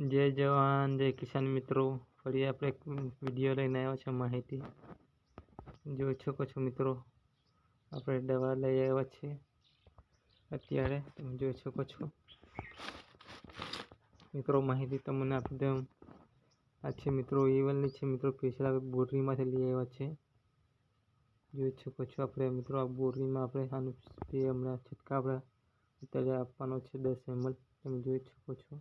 જય જવાન, જય કિસાન મિત્રો. ફરી આપણે એક વીડિયો લઈને આવ્યા છે માહિતી. જોઈ શકો છો મિત્રો, આપણે દવા લઈ આવ્યા છીએ અત્યારે. તમે જોઈ શકો છો. મિત્રો, માહિતી તમને આપી દઉં આ છે મિત્રો ઈવલની છે મિત્રો સ્પેશિયલ આપણે બોરીમાંથી લઈ આવ્યા છે જોઈ શકો છો આપણે મિત્રો, આ બોરીમાં આપણે આનું તે હમણાં છંટકાવ આપણે અત્યારે આપવાનો છે દસ એમએલ. તમે જોઈ શકો છો.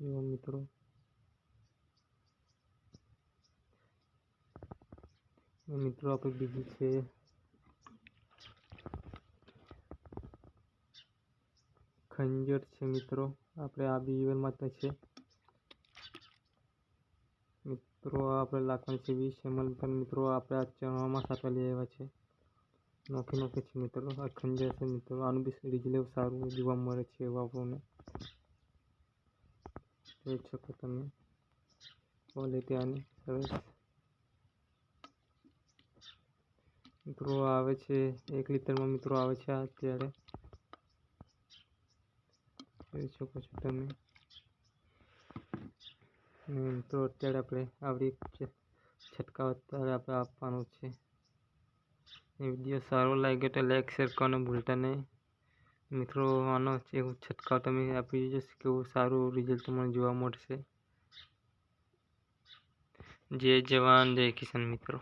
જુઓ મિત્રો. મિત્રો આપણે બીજી છે. ખંજર છે મિત્રો. આપણે આ બી ઈવલમાં તો છે. મિત્રો આપણે લાખવાની છે, વીસ એમએલ પણ મિત્રો આપણે આ ચણવામાં સાથે લઈ આવ્યા છે. નોખી નોખી છે મિત્રો. આ ખંજર છે મિત્રો. આનું બી રિઝલ્ટ સારું જોવા મળે છે એવું જોઈ શકો તમે? ક્વોલિટી આની સરસ મિત્રો આવે છે, એક લીટરમાં મિત્રો આવે છે અત્યારે. જોઈ શકો છો તમે મિત્રો અત્યારે આપણે આવડી છંટકાવ અત્યારે આપણે આપવાનો છે. વીડિયો સારો લાગ્યો તો લાઈક શેર કરવાનું ભૂલતા નહીં. મિત્રો, આનો એવું છંટકાવ તમે આપી જશે કેવું સારું રિઝલ્ટ તમને જોવા મળશે. જય જવાન, જય કિસાન મિત્રો.